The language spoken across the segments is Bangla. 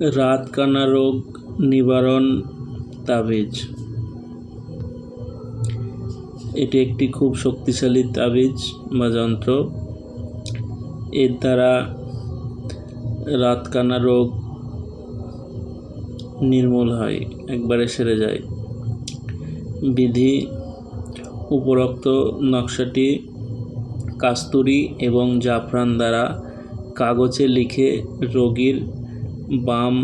রাতকানা রোগ নিবারণ তাবিজ। এটি একটি খুব শক্তিশালী তাবিজ বা যন্ত্র। এর দ্বারা রাতকানা রোগ নির্মূল হয়, একবারে সেরে যায়। বিধি উপরোক্ত নকশাটি কাস্তুরি এবং জাফরান দ্বারা কাগজে লিখে রোগীর বাম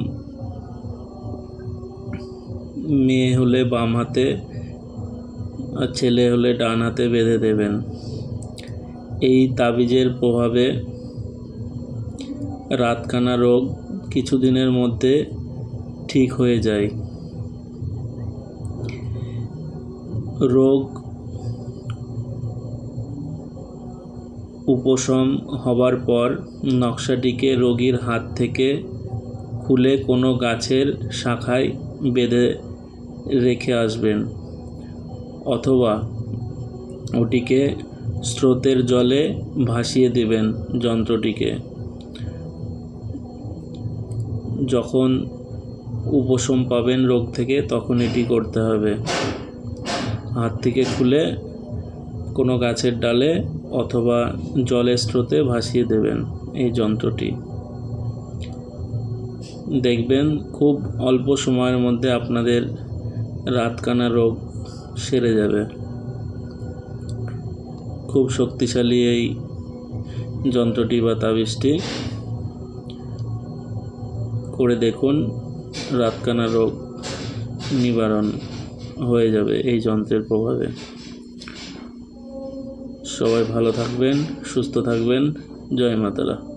মেয়ে হলে বাম হাতে আর ছেলে হলে ডান হাতে বেঁধে দেবেন। এই তাবিজের প্রভাবে রাতকানা রোগ কিছুদিনের মধ্যে ঠিক হয়ে যায়। রোগ উপশম হবার পর নকশাটিকে রোগীর হাত থেকে খুলে কোনো গাছের শাখায় বেঁধে রেখে আসবেন অথবা ওটিকে স্রোতের জলে ভাসিয়ে দেবেন যন্ত্রটিকে। যখন উপশম পাবেন রোগ থেকে, তখন এটি করতে হবে। হাত থেকে খুলে কোনো গাছের ডালে অথবা জলের স্রোতে ভাসিয়ে দেবেন এই যন্ত্রটি। দেখবেন খুব অল্প সময়ের মধ্যে আপনাদের রাতকানা রোগ সেরে যাবে। খুব শক্তিশালী এই যন্ত্রটি বা তাবিজটি করে দেখুন, রাতকানা রোগ নিবারণ হয়ে যাবে এই যন্ত্রের প্রভাবে। সবাই ভালো থাকবেন, সুস্থ থাকবেন। জয় মাতারা।